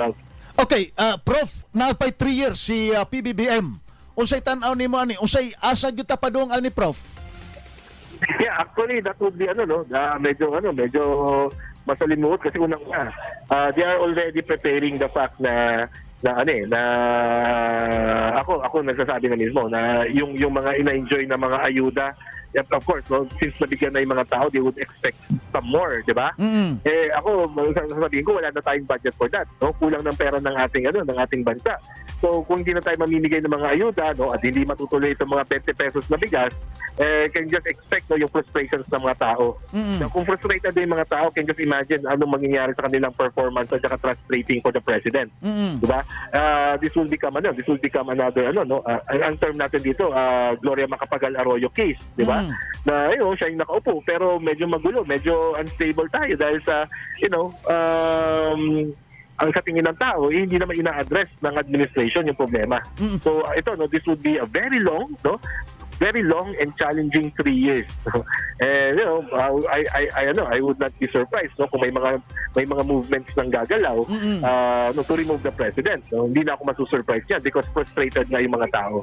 themselves. Okay, uh, Prof, napay 3 years si uh, PBBM. Unsay tan-aw nimo ani? Unsay asa gyud ta padung ani Prof? Yeah, actually that would be ano no, uh, medyo ano, medyo masalimuot kasi unang una, uh, they are already preparing the fact na na ano eh, na ako ako nagsasabi na mismo na yung yung mga ina-enjoy na mga ayuda yeah, of course no, since nabigyan na yung mga tao they would expect some more di ba Mm. eh ako sasabihin ko wala na tayong budget for that no kulang ng pera ng ating ano ng ating bansa so kung hindi na tayo mamimigay ng mga ayuda no at hindi matutuloy itong mga 20 pesos na bigas eh can just expect no yung frustrations ng mga tao Mm. na kung frustrated yung mga tao can just imagine anong mangyayari sa kanilang performance at saka trust rating for the president Mm. di ba Ah, this will become ano this will become another ano no Ah, ang, ang term natin dito ah, Gloria Macapagal Arroyo case di ba Mm. na know, siya yung nakaupo pero medyo magulo, medyo unstable tayo dahil sa you know, um ang sa tingin ng tao, eh, hindi naman ina-address ng administration yung problema. Mm. So uh, ito no, this would be a very long, no? Very long and challenging three years. and you know, uh, I, I, I, ano, I would not be surprised no, kung may mga may mga movements ng gagalaw Mm-mm. uh, no, to remove the president. No, hindi na ako masusurprise yan because frustrated na yung mga tao.